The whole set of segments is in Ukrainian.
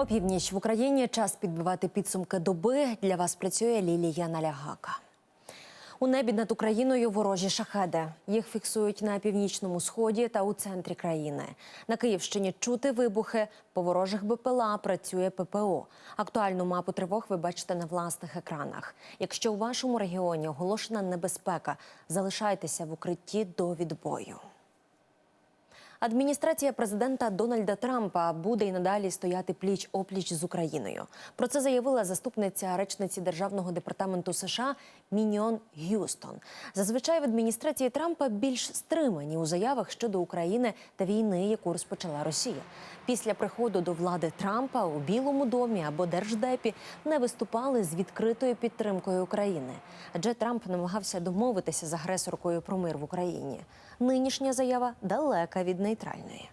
Опівніч в Україні час підбивати підсумки доби. Для вас працює Лілія Налягака. У небі над Україною ворожі шахеди. Їх фіксують на північному сході та у центрі країни. На Київщині чути вибухи. По ворожих БПЛА працює ППО. Актуальну мапу тривог ви бачите на власних екранах. Якщо у вашому регіоні оголошена небезпека, залишайтеся в укритті до відбою. Адміністрація президента Дональда Трампа буде й надалі стояти пліч опліч з Україною. Про це заявила заступниця речниці державного департаменту США Міньон Г'юстон. Зазвичай в адміністрації Трампа більш стримані у заявах щодо України та війни, яку розпочала Росія. Після приходу до влади Трампа у Білому домі або Держдепі не виступали з відкритою підтримкою України. Адже Трамп намагався домовитися з агресоркою про мир в Україні. Нинішня заява далека від нейтральної.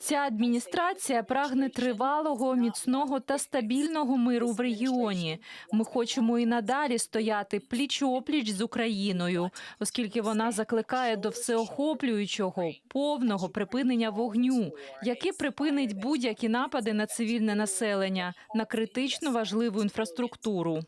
Ця адміністрація прагне тривалого, міцного та стабільного миру в регіоні. Ми хочемо і надалі стояти пліч опліч з Україною, оскільки вона закликає до всеохоплюючого повного припинення вогню, яке припинить будь-які напади на цивільне населення, на критично важливу інфраструктуру.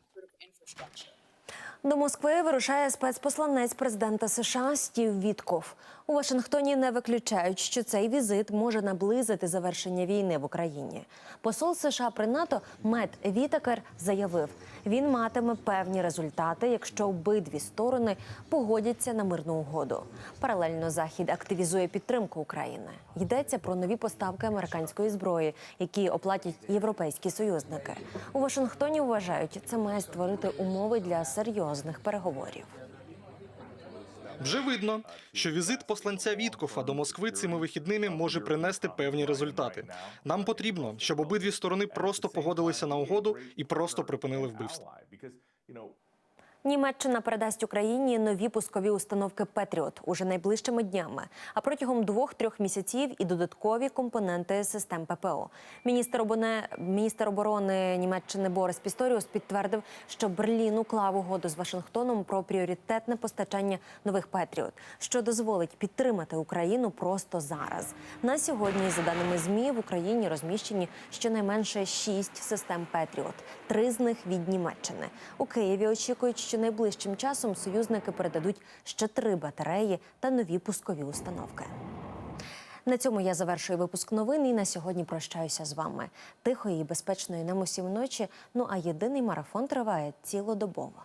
До Москви вирушає спецпосланець президента США Стів Вітков. У Вашингтоні не виключають, що цей візит може наблизити завершення війни в Україні. Посол США при НАТО Мет Вітакер заявив, він матиме певні результати, якщо обидві сторони погодяться на мирну угоду. Паралельно захід активізує підтримку України. Йдеться про нові поставки американської зброї, які оплатять європейські союзники. У Вашингтоні вважають, це має створити умови для серйозних переговорів. Вже видно, що візит посланця Віткофа до Москви цими вихідними може принести певні результати. Нам потрібно, щоб обидві сторони просто погодилися на угоду і просто припинили вбивство. Німеччина передасть Україні нові пускові установки Петріот уже найближчими днями, а протягом двох-трьох місяців і додаткові компоненти систем ППО. Міністр оборони, міністр оборони Німеччини Борис Пісторіус підтвердив, що Берлін уклав угоду з Вашингтоном про пріоритетне постачання нових Петріот, що дозволить підтримати Україну просто зараз. На сьогодні, за даними змі, в Україні розміщені щонайменше шість систем Петріот. Три з них від Німеччини. У Києві очікують, що найближчим часом союзники передадуть ще три батареї та нові пускові установки. На цьому я завершую випуск новин і на сьогодні прощаюся з вами. Тихої і безпечної нам усім ночі. Ну а єдиний марафон триває цілодобово.